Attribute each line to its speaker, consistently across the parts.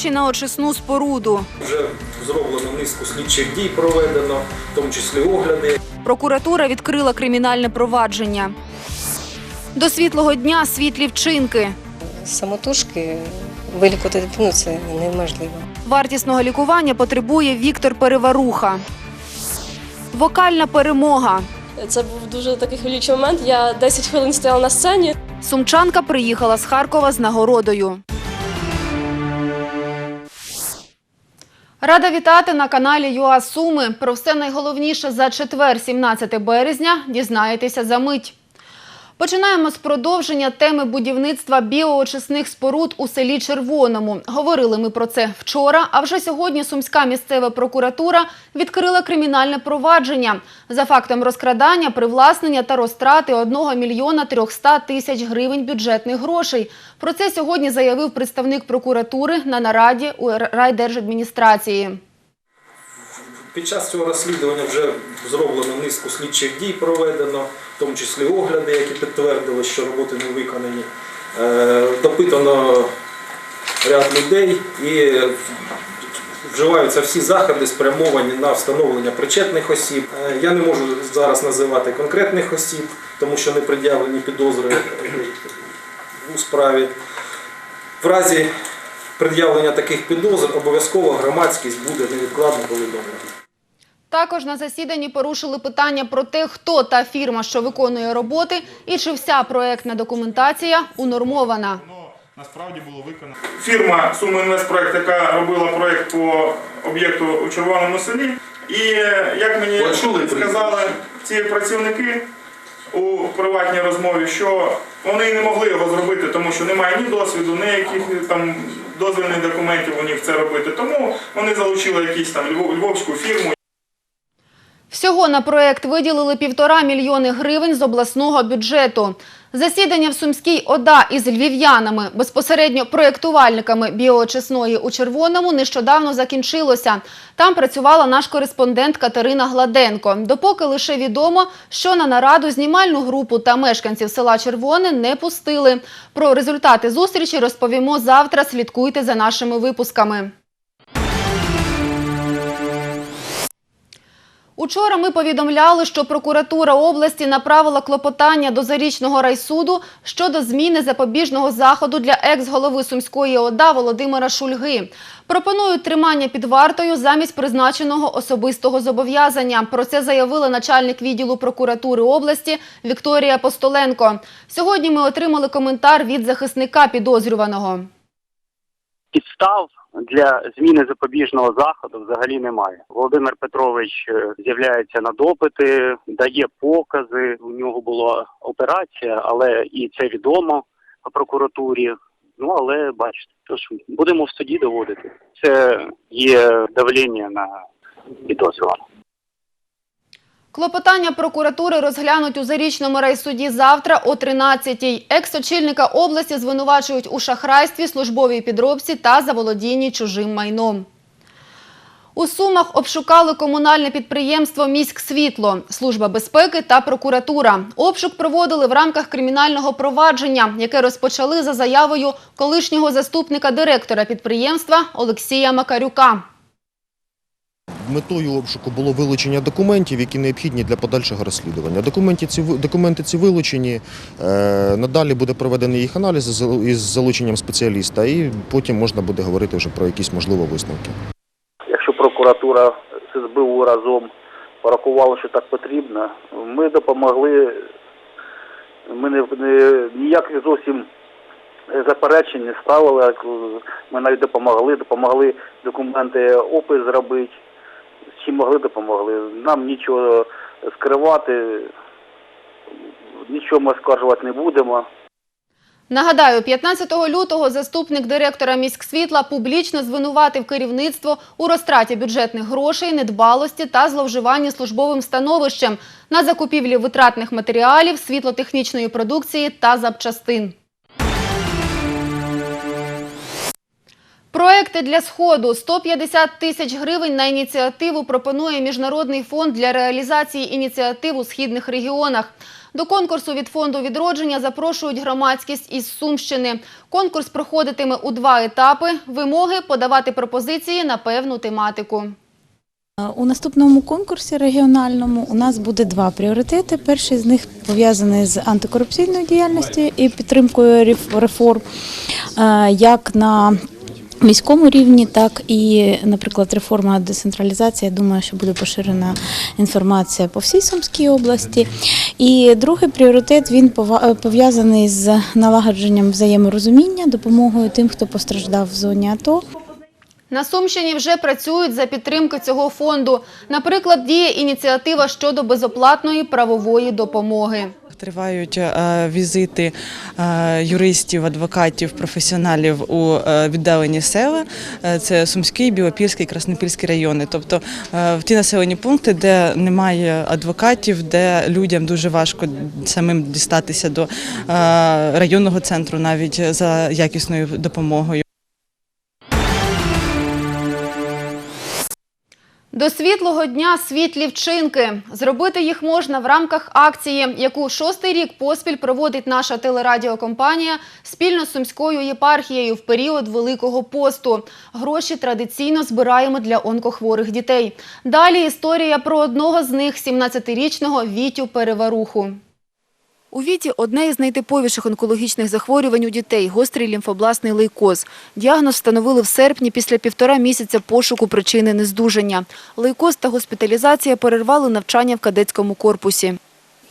Speaker 1: гроші на очисну споруду.
Speaker 2: Вже зроблено низку слідчих дій проведено, в тому числі огляди.
Speaker 1: Прокуратура відкрила кримінальне провадження. До світлого дня світлі вчинки.
Speaker 3: Самотужки вилікувати дитину це неможливо.
Speaker 1: Вартісного лікування потребує Віктор Переваруха. Вокальна перемога.
Speaker 4: Це був дуже такий хвилюючий момент. Я 10 хвилин стояла на сцені.
Speaker 1: Сумчанка приїхала з Харкова з нагородою. Рада вітати на каналі ЮА Суми. Про все найголовніше за четвер, 17 березня, дізнаєтеся за мить. Починаємо з продовження теми будівництва біоочисних споруд у селі Червоному. Говорили ми про це вчора, а вже сьогодні Сумська місцева прокуратура відкрила кримінальне провадження за фактом розкрадання, привласнення та розтрати 1 мільйона 300 тисяч гривень бюджетних грошей. Про це сьогодні заявив представник прокуратури на нараді у райдержадміністрації.
Speaker 2: Під час цього розслідування вже зроблено низку слідчих дій проведено, в тому числі огляди, які підтвердили, що роботи не виконані. Е, Допитано ряд людей і вживаються всі заходи, спрямовані на встановлення причетних осіб. Е, Я не можу зараз називати конкретних осіб, тому що не пред'явлені підозри у справі. В разі пред'явлення таких підозр обов'язково громадськість буде невідкладно повідомлена.
Speaker 1: Також на засіданні порушили питання про те, хто та фірма, що виконує роботи, і чи вся проектна документація унормована.
Speaker 5: Насправді було виконано. Фірма «Суминвестпроект», яка робила проект по об'єкту у Червоному селі. І як мені
Speaker 2: Почули
Speaker 5: сказали ці працівники у приватній розмові, що вони не могли його зробити, тому що немає ні досвіду, ні яких там дозвільних документів у них це робити. Тому вони залучили якусь там львов- львовську фірму.
Speaker 1: Всього на проект виділили півтора мільйони гривень з обласного бюджету. Засідання в Сумській ОДА із львів'янами, безпосередньо проєктувальниками біоочисної у Червоному, нещодавно закінчилося. Там працювала наш кореспондент Катерина Гладенко. Допоки лише відомо, що на нараду знімальну групу та мешканців села Червоне не пустили. Про результати зустрічі розповімо завтра. Слідкуйте за нашими випусками. Учора ми повідомляли, що прокуратура області направила клопотання до Зарічного райсуду щодо зміни запобіжного заходу для екс-голови Сумської ОДА Володимира Шульги. Пропонують тримання під вартою замість призначеного особистого зобов'язання. Про це заявила начальник відділу прокуратури області Вікторія Постоленко. Сьогодні ми отримали коментар від захисника підозрюваного.
Speaker 6: Підстав для зміни запобіжного заходу взагалі немає. Володимир Петрович е, з'являється на допити, дає покази. У нього була операція, але і це відомо прокуратурі. Ну але бачите, тож будемо в суді доводити. Це є давлення на підозрюваного.
Speaker 1: Клопотання прокуратури розглянуть у Зарічному райсуді завтра о 13-й. Екс-очільника області звинувачують у шахрайстві, службовій підробці та заволодінні чужим майном. У Сумах обшукали комунальне підприємство «Міськсвітло», Служба безпеки та прокуратура. Обшук проводили в рамках кримінального провадження, яке розпочали за заявою колишнього заступника директора підприємства Олексія Макарюка.
Speaker 7: Метою обшуку було вилучення документів, які необхідні для подальшого розслідування. Документи ці, документи ці вилучені, е, надалі буде проведений їх аналіз із залученням спеціаліста, і потім можна буде говорити вже про якісь можливо висновки.
Speaker 8: якщо прокуратура з СБУ разом порахували, що так потрібно, ми допомогли. Ми не, не ніяких зовсім заперечень не ставили. Ми навіть допомогли, допомогли документи опис зробити. Чим могли, допомогли. Нам нічого скривати, нічого ми скаржувати не будемо.
Speaker 1: Нагадаю, 15 лютого заступник директора міськсвітла публічно звинуватив керівництво у розтраті бюджетних грошей, недбалості та зловживанні службовим становищем на закупівлі витратних матеріалів, світлотехнічної продукції та запчастин. Проекти для Сходу. 150 тисяч гривень на ініціативу пропонує Міжнародний фонд для реалізації ініціатив у східних регіонах. До конкурсу від фонду відродження запрошують громадськість із Сумщини. Конкурс проходитиме у два етапи. Вимоги подавати пропозиції на певну тематику.
Speaker 9: У наступному конкурсі регіональному у нас буде два пріоритети. Перший з них пов'язаний з антикорупційною діяльністю і підтримкою реф- реформ, як на міському рівні, так і, наприклад, реформа децентралізації. Я думаю, що буде поширена інформація по всій Сумській області. І другий пріоритет він е, пов'язаний з налагодженням взаєморозуміння, допомогою тим, хто постраждав в зоні АТО.
Speaker 1: На Сумщині вже працюють за підтримки цього фонду. Наприклад, діє ініціатива щодо безоплатної правової допомоги.
Speaker 10: Тривають е, візити е, юристів, адвокатів, професіоналів у е, віддалені села. Це Сумський, Білопільський, Краснопільський райони. Тобто в ті населені пункти, де немає адвокатів, де людям дуже важко самим дістатися до районного центру, навіть за якісною допомогою.
Speaker 1: До світлого дня світлі вчинки. Зробити їх можна в рамках акції, яку шостий рік поспіль проводить наша телерадіокомпанія спільно з Сумською єпархією в період Великого посту. Гроші традиційно збираємо для онкохворих дітей. Далі історія про одного з них, 17-річного Вітю Переваруху. У Віті одне із найтиповіших онкологічних захворювань у дітей – гострий лімфобластний лейкоз. Діагноз встановили в серпні після півтора місяця пошуку причини нездужання. Лейкоз та госпіталізація перервали навчання в кадетському корпусі.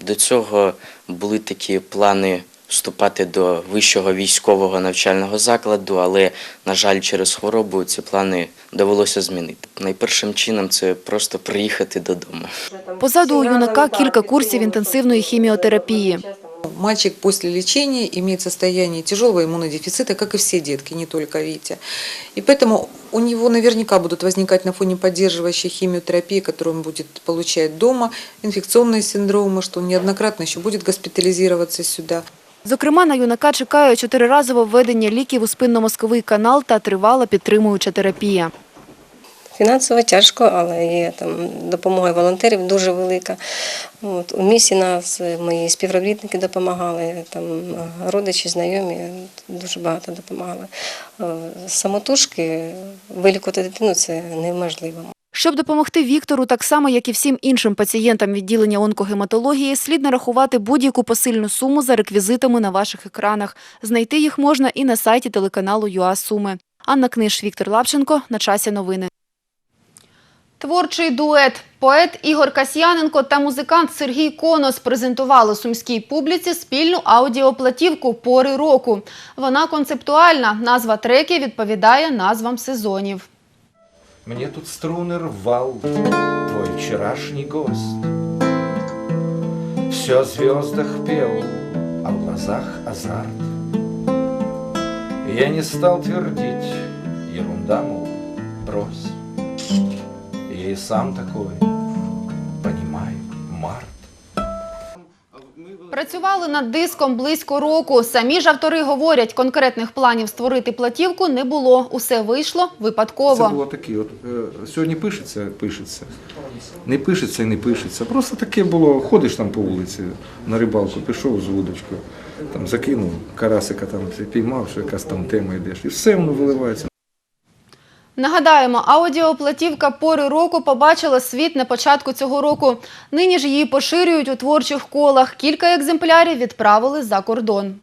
Speaker 11: До цього були такі плани вступати до вищого військового навчального закладу, але, на жаль, через хворобу ці плани довелося змінити. Найпершим чином це просто приїхати додому.
Speaker 1: Позаду у юнака кілька курсів інтенсивної хіміотерапії.
Speaker 12: Мальчик после лечения имеет состояние тяжелого иммунодефицита, как и все детки, не только Витя. И поэтому у него наверняка будут возникать на фоне поддерживающей химиотерапии, которую он будет получать дома, инфекционные синдромы, что он неоднократно еще будет госпитализироваться сюда.
Speaker 1: Зокрема, на юнака чекає чотириразове введення ліків у спинномозковий канал та тривала підтримуюча терапія.
Speaker 3: Фінансово тяжко, але є там допомога волонтерів дуже велика. От, у місті нас е, мої співробітники допомагали, там е, родичі, знайомі дуже багато допомагали. Е, Самотужки вилікувати дитину це неможливо.
Speaker 1: Щоб допомогти Віктору, так само, як і всім іншим пацієнтам відділення онкогематології, слід нарахувати будь-яку посильну суму за реквізитами на ваших екранах. Знайти їх можна і на сайті телеканалу ЮА Суми. Анна Книж, Віктор Лапченко. На часі новини. Творчий дует. Поет Ігор Касьяненко та музикант Сергій Конос презентували сумській публіці спільну аудіоплатівку «Пори року». Вона концептуальна. Назва треків відповідає назвам сезонів.
Speaker 13: Мне тут струны рвал твой вчерашний гость. Все о звездах пел, а в глазах азарт. Я не стал твердить, ерунда, мол, брось. Я и сам такой,
Speaker 1: Працювали над диском близько року. Самі ж автори говорять, конкретних планів створити платівку не було. Усе вийшло випадково.
Speaker 14: Це було таке. От, е, сьогодні пишеться, пишеться. Не пишеться і не пишеться. Просто таке було, ходиш там по вулиці на рибалку, пішов з вудочкою, там закинув карасика, там піймав, що якась там тема йдеш. І все воно виливається.
Speaker 1: Нагадаємо, аудіоплатівка «Пори року» побачила світ на початку цього року. Нині ж її поширюють у творчих колах. Кілька екземплярів відправили за кордон.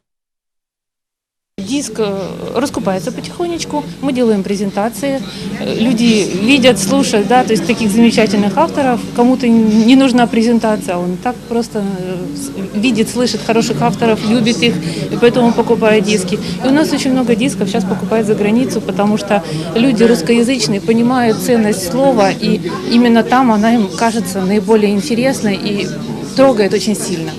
Speaker 9: Диск э, раскупается потихонечку, мы делаем презентации, э, люди видят, слушают, да, то есть таких замечательных авторов. Кому-то не нужна презентация, он так просто э, с- видит, слышит хороших авторов, любит их, и поэтому покупает диски. И у нас очень много дисков сейчас покупают за границу, потому что люди русскоязычные понимают ценность слова, и именно там она им кажется наиболее интересной и трогает очень сильно.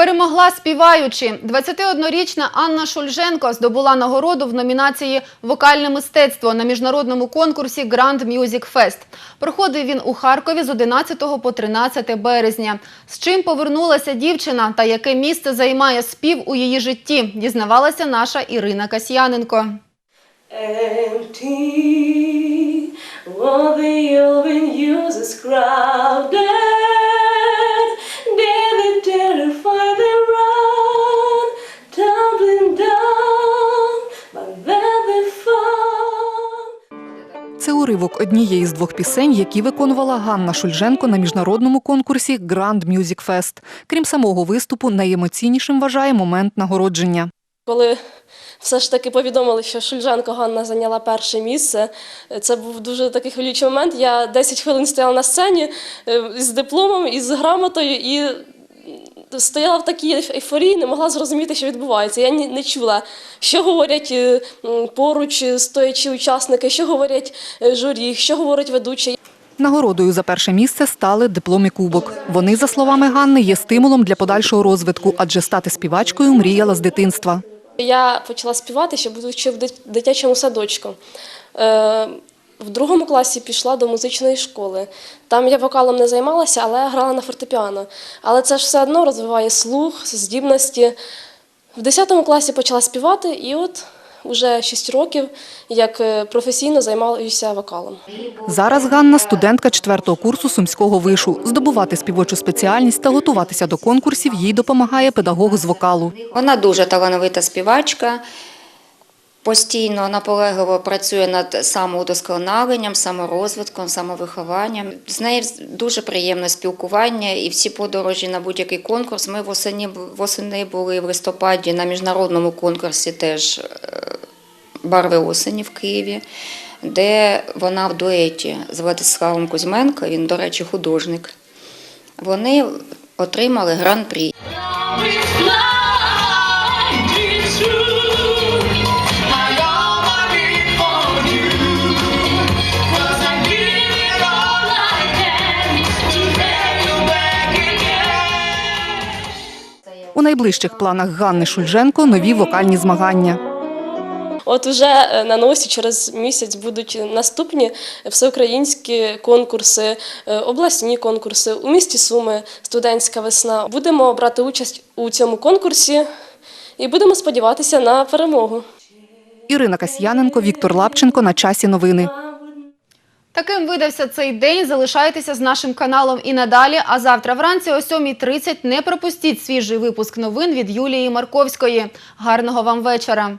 Speaker 1: Перемогла співаючи. 21-річна Анна Шульженко здобула нагороду в номінації «Вокальне мистецтво» на міжнародному конкурсі Grand Music Fest. Проходив він у Харкові з 11 по 13 березня. З чим повернулася дівчина та яке місце займає спів у її житті, дізнавалася наша Ірина Касьяненко.
Speaker 4: Empty,
Speaker 15: уривок однієї з двох пісень, які виконувала Ганна Шульженко на міжнародному конкурсі Grand Music Fest. Крім самого виступу, найемоційнішим вважає момент нагородження.
Speaker 4: Коли все ж таки повідомили, що Шульженко Ганна зайняла перше місце, це був дуже такий хвилюючий момент. Я 10 хвилин стояла на сцені е, з дипломом і з грамотою і стояла в такій ейфорії, не могла зрозуміти, що відбувається. Я ні- не чула, що говорять е, поруч е, стоячі учасники, що говорять е, журі, що говорить ведучий.
Speaker 15: Нагородою за перше місце стали диплом і кубок. Вони, за словами Ганни, є стимулом для подальшого розвитку, адже стати співачкою мріяла з дитинства.
Speaker 4: Я почала співати, ще будучи в дит- дитячому садочку. В другому класі пішла до музичної школи. Там я вокалом не займалася, але грала на фортепіано. Але це ж все одно розвиває слух, здібності. В 10 класі почала співати, і от уже 6 років як е, професійно займаюся вокалом.
Speaker 15: Зараз Ганна студентка четвертого курсу сумського вишу. Здобувати співочу спеціальність та готуватися до конкурсів їй допомагає педагог з вокалу.
Speaker 16: Вона дуже талановита співачка. Постійно наполегливо працює над самоудосконаленням, саморозвитком, самовихованням. З нею дуже приємне спілкування і всі подорожі на будь-який конкурс. Ми восені, восени були в листопаді на міжнародному конкурсі теж е, барви осені в Києві, де вона в дуеті з Владиславом Кузьменко, він, до речі, художник. Вони отримали гран-прі.
Speaker 15: Найближчих планах Ганни Шульженко нові вокальні змагання.
Speaker 4: От уже е, на носі через місяць будуть наступні всеукраїнські конкурси, е, обласні конкурси у місті Суми, студентська весна. Будемо брати участь у цьому конкурсі і будемо сподіватися на перемогу.
Speaker 15: Ірина Касьяненко, Віктор Лапченко. На часі новини.
Speaker 1: Таким видався цей день. Залишайтеся з нашим каналом і надалі. А завтра вранці о 7.30 не пропустіть свіжий випуск новин від Юлії Марковської. Гарного вам вечора!